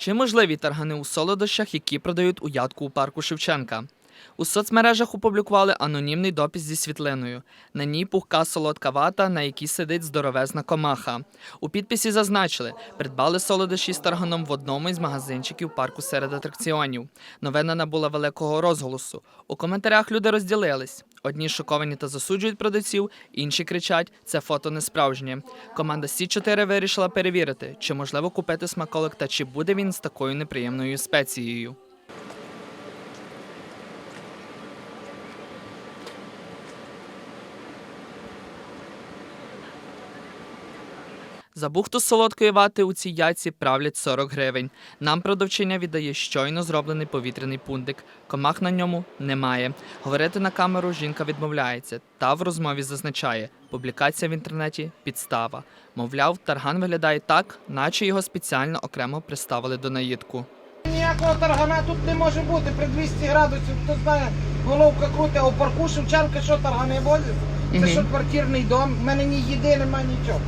Чи можливі таргани у солодощах, які продають у ядку у парку Шевченка? У соцмережах опублікували анонімний допис зі світлиною. На ній пухка солодка вата, на якій сидить здоровезна комаха. У підписі зазначили, придбали солодощі з тарганом в одному із магазинчиків парку серед атракціонів. Новина набула великого розголосу. У коментарях люди розділились. Одні шоковані та засуджують продавців, інші кричать: це фото не справжнє. Команда Сі 4 вирішила перевірити, чи можливо купити смаколик та чи буде він з такою неприємною спецією. За бухту солодкої вати у цій яйці правлять 40 гривень. Нам продавчиня віддає щойно зроблений повітряний пундик. Комах на ньому немає. Говорити на камеру жінка відмовляється та в розмові зазначає: публікація в інтернеті підстава. Мовляв, тарган виглядає так, наче його спеціально окремо приставили до наїдку. Ніякого таргана тут не може бути при 200 градусів. Хто знає, головка крути, а у парку Шевченка що таргани возять? Це що квартирний дом, в мене ні їди, нема нічого.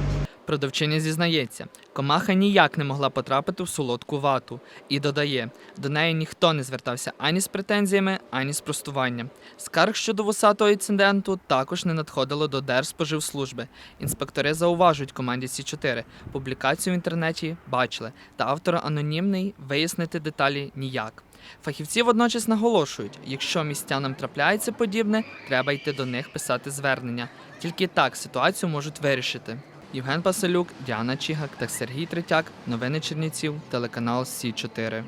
Продавчиня зізнається, комаха ніяк не могла потрапити в солодку вату і додає, до неї ніхто не звертався ані з претензіями, ані з простуванням. Скарг щодо вусатого інциденту також не надходило до Держспоживслужби. Інспектори зауважують команді Сі 4 Публікацію в інтернеті бачили, та автор анонімний вияснити деталі ніяк. Фахівці водночас наголошують, якщо містянам трапляється подібне, треба йти до них писати звернення. Тільки так ситуацію можуть вирішити. Євген Пасилюк, Діана Чігак та Сергій Третяк. Новини Чернівців, телеканал Сі 4